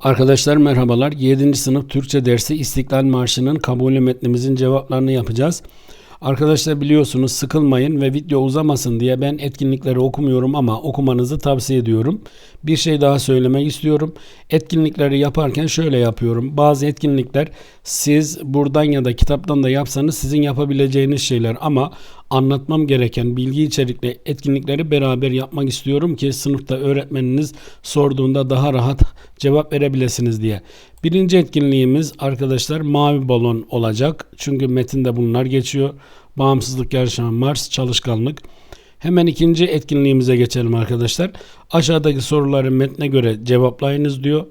Arkadaşlar merhabalar. 7. sınıf Türkçe dersi İstiklal Marşı'nın kabulü metnimizin cevaplarını yapacağız. Arkadaşlar biliyorsunuz sıkılmayın ve video uzamasın diye ben etkinlikleri okumuyorum ama okumanızı tavsiye ediyorum. Bir şey daha söylemek istiyorum. Etkinlikleri yaparken şöyle yapıyorum. Bazı etkinlikler siz buradan ya da kitaptan da yapsanız sizin yapabileceğiniz şeyler ama anlatmam gereken bilgi içerikli etkinlikleri beraber yapmak istiyorum ki sınıfta öğretmeniniz sorduğunda daha rahat cevap verebilirsiniz diye. Birinci etkinliğimiz arkadaşlar mavi balon olacak. Çünkü metinde bunlar geçiyor. Bağımsızlık yarışma, Mars, çalışkanlık. Hemen ikinci etkinliğimize geçelim arkadaşlar. Aşağıdaki soruları metne göre cevaplayınız diyor.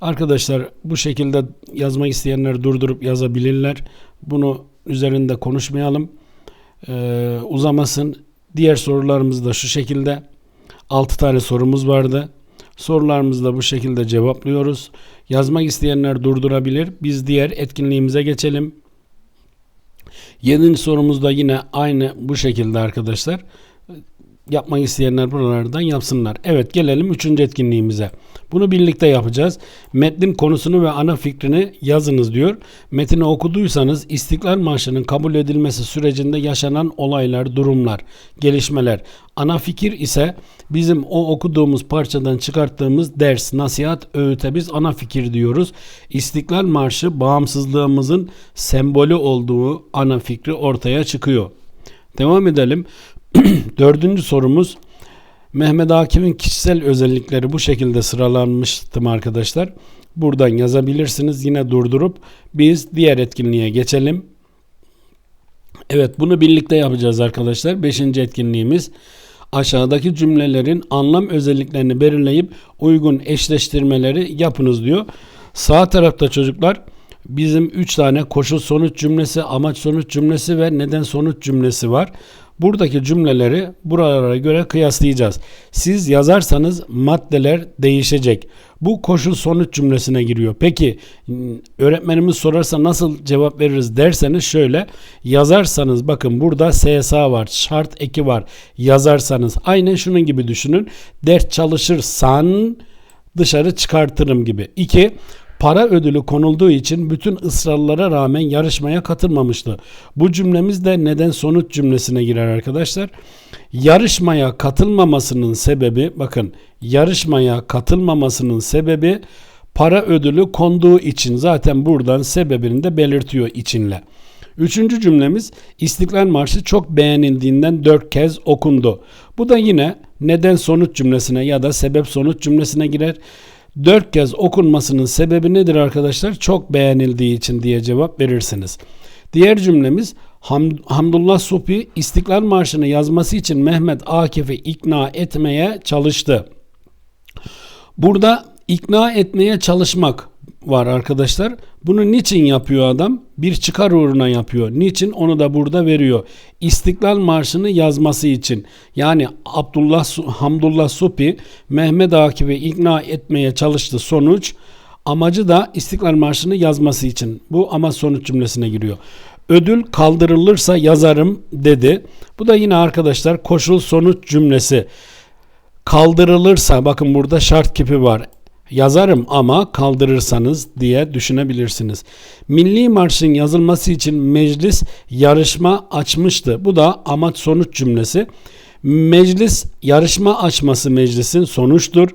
Arkadaşlar bu şekilde yazmak isteyenler durdurup yazabilirler. Bunu üzerinde konuşmayalım. Ee, uzamasın. Diğer sorularımız da şu şekilde. 6 tane sorumuz vardı. Sorularımızı da bu şekilde cevaplıyoruz. Yazmak isteyenler durdurabilir. Biz diğer etkinliğimize geçelim. Yedinci sorumuz da yine aynı bu şekilde arkadaşlar. Yapmak isteyenler buralardan yapsınlar. Evet gelelim üçüncü etkinliğimize. Bunu birlikte yapacağız. Metnin konusunu ve ana fikrini yazınız diyor. Metini okuduysanız İstiklal Marşı'nın kabul edilmesi sürecinde yaşanan olaylar, durumlar, gelişmeler. Ana fikir ise bizim o okuduğumuz parçadan çıkarttığımız ders, nasihat, öğüte biz ana fikir diyoruz. İstiklal Marşı bağımsızlığımızın sembolü olduğu ana fikri ortaya çıkıyor. Devam edelim. Dördüncü sorumuz Mehmet Akif'in kişisel özellikleri bu şekilde sıralanmıştım arkadaşlar. Buradan yazabilirsiniz. Yine durdurup biz diğer etkinliğe geçelim. Evet bunu birlikte yapacağız arkadaşlar. Beşinci etkinliğimiz aşağıdaki cümlelerin anlam özelliklerini belirleyip uygun eşleştirmeleri yapınız diyor. Sağ tarafta çocuklar bizim 3 tane koşul sonuç cümlesi, amaç sonuç cümlesi ve neden sonuç cümlesi var. Buradaki cümleleri buralara göre kıyaslayacağız. Siz yazarsanız maddeler değişecek. Bu koşul sonuç cümlesine giriyor. Peki öğretmenimiz sorarsa nasıl cevap veririz derseniz şöyle yazarsanız bakın burada SSA var, şart eki var. Yazarsanız aynen şunun gibi düşünün. Ders çalışırsan dışarı çıkartırım gibi. 2 para ödülü konulduğu için bütün ısrarlara rağmen yarışmaya katılmamıştı. Bu cümlemiz de neden sonuç cümlesine girer arkadaşlar. Yarışmaya katılmamasının sebebi bakın yarışmaya katılmamasının sebebi para ödülü konduğu için zaten buradan sebebini de belirtiyor içinle. Üçüncü cümlemiz İstiklal Marşı çok beğenildiğinden dört kez okundu. Bu da yine neden sonuç cümlesine ya da sebep sonuç cümlesine girer dört kez okunmasının sebebi nedir arkadaşlar? Çok beğenildiği için diye cevap verirsiniz. Diğer cümlemiz Ham Hamdullah Supi İstiklal Marşı'nı yazması için Mehmet Akif'i ikna etmeye çalıştı. Burada ikna etmeye çalışmak var arkadaşlar. Bunu niçin yapıyor adam? Bir çıkar uğruna yapıyor. Niçin? Onu da burada veriyor. İstiklal Marşı'nı yazması için. Yani Abdullah Hamdullah Supi Mehmet Akif'i ikna etmeye çalıştı. Sonuç amacı da İstiklal Marşı'nı yazması için. Bu ama sonuç cümlesine giriyor. Ödül kaldırılırsa yazarım dedi. Bu da yine arkadaşlar koşul sonuç cümlesi. Kaldırılırsa bakın burada şart kipi var yazarım ama kaldırırsanız diye düşünebilirsiniz. Milli Marş'ın yazılması için meclis yarışma açmıştı. Bu da amaç sonuç cümlesi. Meclis yarışma açması meclisin sonuçtur.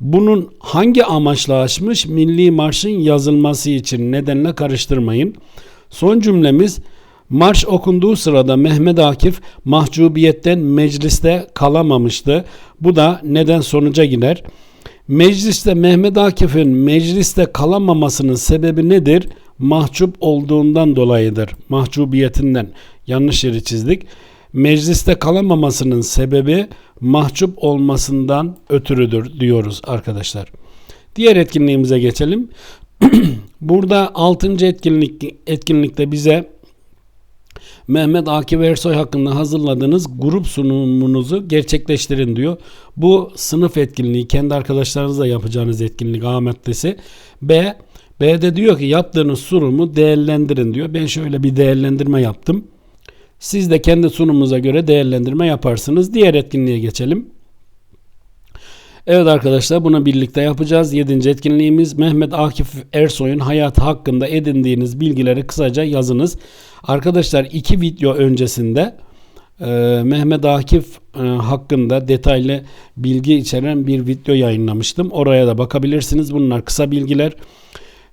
Bunun hangi amaçla açmış? Milli Marş'ın yazılması için nedenle karıştırmayın. Son cümlemiz Marş okunduğu sırada Mehmet Akif mahcubiyetten mecliste kalamamıştı. Bu da neden sonuca gider. Mecliste Mehmet Akif'in mecliste kalamamasının sebebi nedir? Mahcup olduğundan dolayıdır. Mahcubiyetinden. Yanlış yeri çizdik. Mecliste kalamamasının sebebi mahcup olmasından ötürüdür diyoruz arkadaşlar. Diğer etkinliğimize geçelim. Burada 6. etkinlik etkinlikte bize Mehmet Akif Ersoy hakkında hazırladığınız grup sunumunuzu gerçekleştirin diyor. Bu sınıf etkinliği kendi arkadaşlarınızla yapacağınız etkinlik A maddesi. B B'de diyor ki yaptığınız sunumu değerlendirin diyor. Ben şöyle bir değerlendirme yaptım. Siz de kendi sunumunuza göre değerlendirme yaparsınız. Diğer etkinliğe geçelim. Evet arkadaşlar bunu birlikte yapacağız. Yedinci etkinliğimiz Mehmet Akif Ersoy'un hayatı hakkında edindiğiniz bilgileri kısaca yazınız. Arkadaşlar iki video öncesinde e, Mehmet Akif e, hakkında detaylı bilgi içeren bir video yayınlamıştım. Oraya da bakabilirsiniz. Bunlar kısa bilgiler.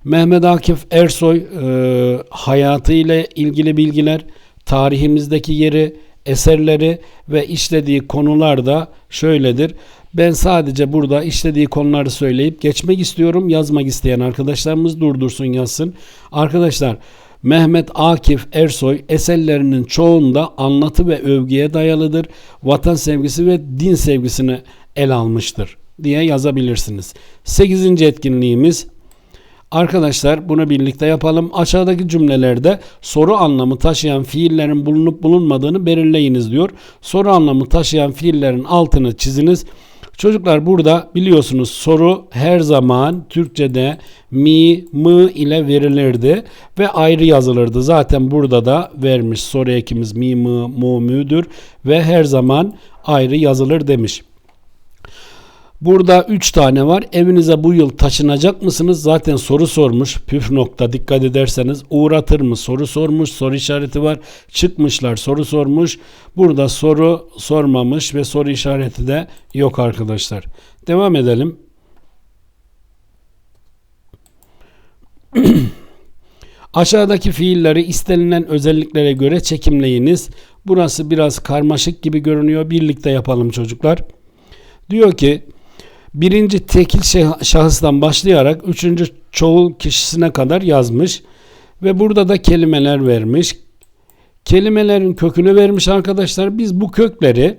Mehmet Akif Ersoy e, hayatı ile ilgili bilgiler, tarihimizdeki yeri, eserleri ve işlediği konular da şöyledir. Ben sadece burada işlediği konuları söyleyip geçmek istiyorum. Yazmak isteyen arkadaşlarımız durdursun yazsın. Arkadaşlar Mehmet Akif Ersoy eserlerinin çoğunda anlatı ve övgüye dayalıdır. Vatan sevgisi ve din sevgisini el almıştır diye yazabilirsiniz. 8. etkinliğimiz Arkadaşlar bunu birlikte yapalım. Aşağıdaki cümlelerde soru anlamı taşıyan fiillerin bulunup bulunmadığını belirleyiniz diyor. Soru anlamı taşıyan fiillerin altını çiziniz. Çocuklar burada biliyorsunuz soru her zaman Türkçe'de mi, mı ile verilirdi ve ayrı yazılırdı. Zaten burada da vermiş soru ekimiz mi, mı, mu, müdür ve her zaman ayrı yazılır demiş. Burada 3 tane var. Evinize bu yıl taşınacak mısınız? Zaten soru sormuş. Püf nokta dikkat ederseniz uğratır mı? Soru sormuş. Soru işareti var. Çıkmışlar soru sormuş. Burada soru sormamış ve soru işareti de yok arkadaşlar. Devam edelim. Aşağıdaki fiilleri istenilen özelliklere göre çekimleyiniz. Burası biraz karmaşık gibi görünüyor. Birlikte yapalım çocuklar. Diyor ki birinci tekil şahıstan başlayarak üçüncü çoğul kişisine kadar yazmış ve burada da kelimeler vermiş. Kelimelerin kökünü vermiş arkadaşlar. Biz bu kökleri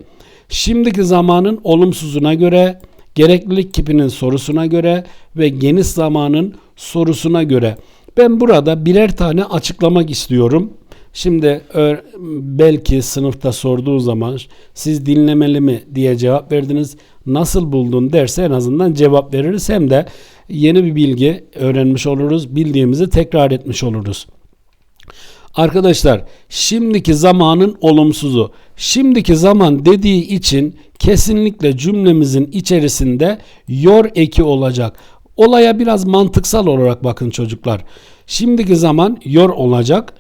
şimdiki zamanın olumsuzuna göre, gereklilik kipinin sorusuna göre ve geniş zamanın sorusuna göre ben burada birer tane açıklamak istiyorum. Şimdi belki sınıfta sorduğu zaman siz dinlemeli mi diye cevap verdiniz. Nasıl buldun derse en azından cevap veririz. Hem de yeni bir bilgi öğrenmiş oluruz. Bildiğimizi tekrar etmiş oluruz. Arkadaşlar şimdiki zamanın olumsuzu. Şimdiki zaman dediği için kesinlikle cümlemizin içerisinde yor eki olacak. Olaya biraz mantıksal olarak bakın çocuklar. Şimdiki zaman yor olacak.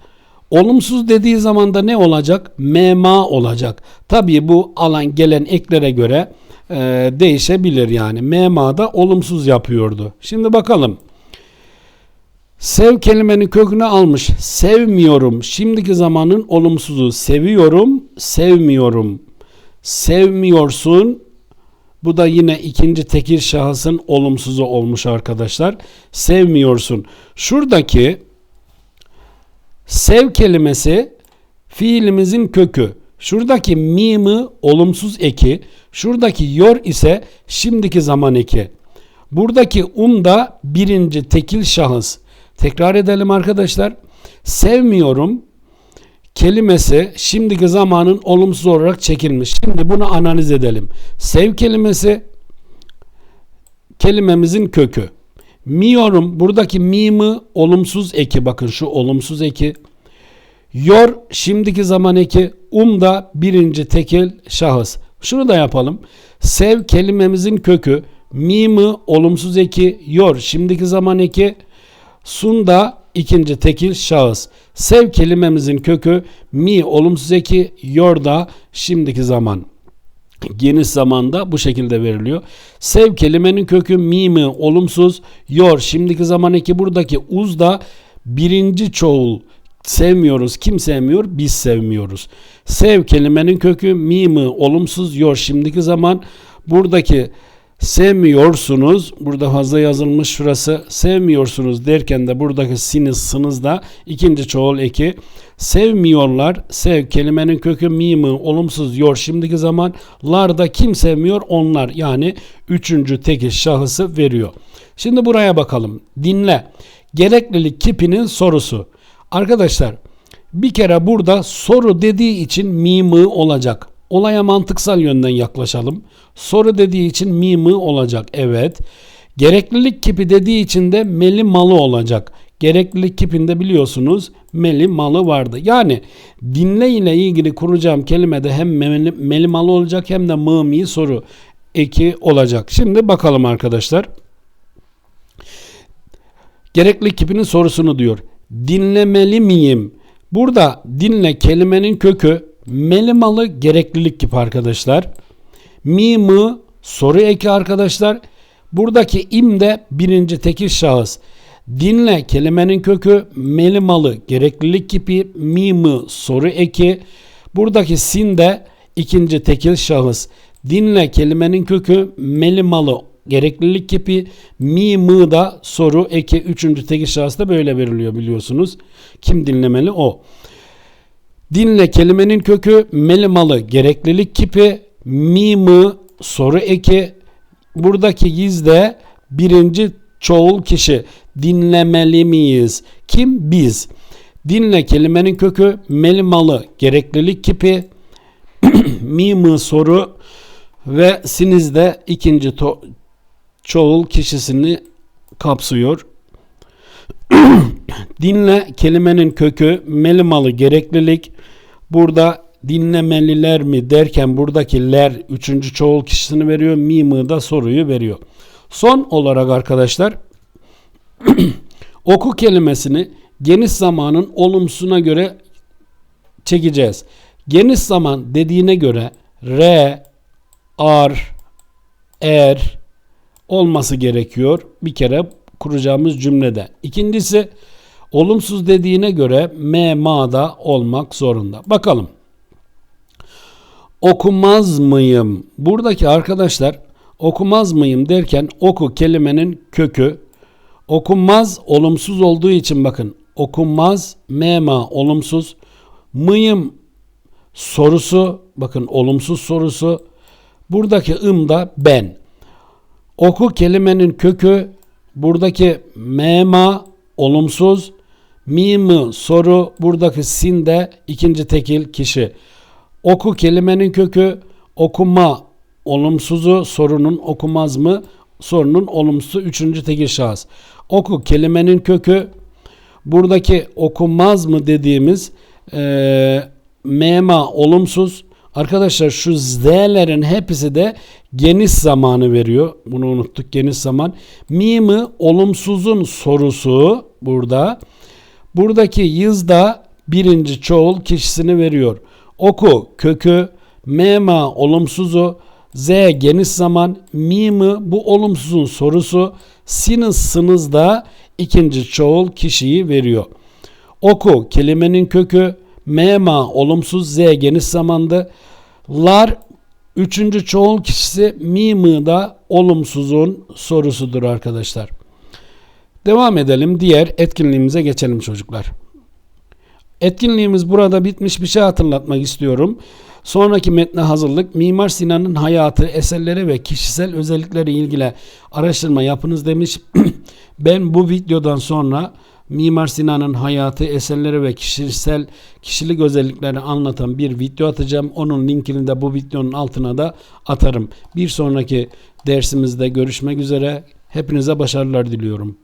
Olumsuz dediği zaman da ne olacak? Mema olacak. Tabii bu alan gelen eklere göre e, değişebilir yani. Mema da olumsuz yapıyordu. Şimdi bakalım. Sev kelimenin kökünü almış. Sevmiyorum. Şimdiki zamanın olumsuzu. Seviyorum, sevmiyorum. Sevmiyorsun. Bu da yine ikinci tekil şahısın olumsuzu olmuş arkadaşlar. Sevmiyorsun. Şuradaki Sev kelimesi fiilimizin kökü. Şuradaki mimi olumsuz eki, şuradaki yor ise şimdiki zaman eki. Buradaki um da birinci tekil şahıs. Tekrar edelim arkadaşlar. Sevmiyorum kelimesi şimdiki zamanın olumsuz olarak çekilmiş. Şimdi bunu analiz edelim. Sev kelimesi kelimemizin kökü. Miyorum buradaki mimi olumsuz eki bakın şu olumsuz eki. Yor şimdiki zaman eki. Um da birinci tekil şahıs. Şunu da yapalım. Sev kelimemizin kökü. Mimi olumsuz eki. Yor şimdiki zaman eki. Sun da ikinci tekil şahıs. Sev kelimemizin kökü mi olumsuz eki. Yor da şimdiki zaman geniş zamanda bu şekilde veriliyor. Sev kelimenin kökü mimi olumsuz. Yor şimdiki zaman eki buradaki uz da birinci çoğul sevmiyoruz. Kim sevmiyor? Biz sevmiyoruz. Sev kelimenin kökü mimi olumsuz. Yor şimdiki zaman buradaki sevmiyorsunuz. Burada fazla yazılmış şurası. Sevmiyorsunuz derken de buradaki siniz sınız da ikinci çoğul eki. Sevmiyorlar. Sev kelimenin kökü mimi olumsuz yor şimdiki zaman. Larda kim sevmiyor? Onlar. Yani üçüncü tekil şahısı veriyor. Şimdi buraya bakalım. Dinle. Gereklilik kipinin sorusu. Arkadaşlar bir kere burada soru dediği için mimi olacak. Olaya mantıksal yönden yaklaşalım. Soru dediği için mi mı olacak. Evet. Gereklilik kipi dediği için de meli malı olacak. Gereklilik kipinde biliyorsunuz meli malı vardı. Yani dinle ile ilgili kuracağım kelimede hem meli, meli malı olacak hem de mı mi soru. eki olacak. Şimdi bakalım arkadaşlar. Gerekli kipinin sorusunu diyor. Dinlemeli miyim? Burada dinle kelimenin kökü melimalı gereklilik kipi arkadaşlar. Mi mı soru eki arkadaşlar. Buradaki im de birinci tekil şahıs. Dinle kelimenin kökü melimalı gereklilik kipi mi mı soru eki. Buradaki sin de ikinci tekil şahıs. Dinle kelimenin kökü melimalı gereklilik kipi mi mı da soru eki üçüncü tekil şahısta böyle veriliyor biliyorsunuz. Kim dinlemeli o. Dinle kelimenin kökü melimalı gereklilik kipi mi mı soru eki buradaki yiz de birinci çoğul kişi dinlemeli miyiz? Kim? Biz. Dinle kelimenin kökü melimalı gereklilik kipi mi mı soru ve siniz de ikinci çoğul kişisini kapsıyor. Dinle kelimenin kökü melimalı gereklilik. Burada dinlemeliler mi derken buradaki ler üçüncü çoğul kişisini veriyor. Mimı da soruyu veriyor. Son olarak arkadaşlar oku kelimesini geniş zamanın olumsuzuna göre çekeceğiz. Geniş zaman dediğine göre re, ar, er olması gerekiyor. Bir kere kuracağımız cümlede. İkincisi olumsuz dediğine göre me ma da olmak zorunda. Bakalım. Okumaz mıyım? Buradaki arkadaşlar okumaz mıyım derken oku kelimenin kökü okunmaz olumsuz olduğu için bakın okunmaz mema olumsuz mıyım sorusu bakın olumsuz sorusu buradaki ım da ben oku kelimenin kökü buradaki mema olumsuz mimi soru buradaki sin de ikinci tekil kişi. Oku kelimenin kökü okuma olumsuzu sorunun okumaz mı? Sorunun olumsuzu üçüncü tekil şahıs. Oku kelimenin kökü buradaki okunmaz mı dediğimiz e, mema olumsuz. Arkadaşlar şu z'lerin hepsi de geniş zamanı veriyor. Bunu unuttuk. Geniş zaman. Mimi olumsuzun sorusu burada. Buradaki yız da birinci çoğul kişisini veriyor. Oku kökü mema olumsuzu Z geniş zaman, mimi bu olumsuzun sorusu, sinus sınız da ikinci çoğul kişiyi veriyor. Oku kelimenin kökü, mema olumsuz, Z geniş zamandı. Lar üçüncü çoğul kişisi, mimi da olumsuzun sorusudur arkadaşlar. Devam edelim. Diğer etkinliğimize geçelim çocuklar. Etkinliğimiz burada bitmiş bir şey hatırlatmak istiyorum. Sonraki metne hazırlık Mimar Sinan'ın hayatı, eserleri ve kişisel özellikleri ilgili araştırma yapınız demiş. ben bu videodan sonra Mimar Sinan'ın hayatı, eserleri ve kişisel kişilik özellikleri anlatan bir video atacağım. Onun linkini de bu videonun altına da atarım. Bir sonraki dersimizde görüşmek üzere. Hepinize başarılar diliyorum.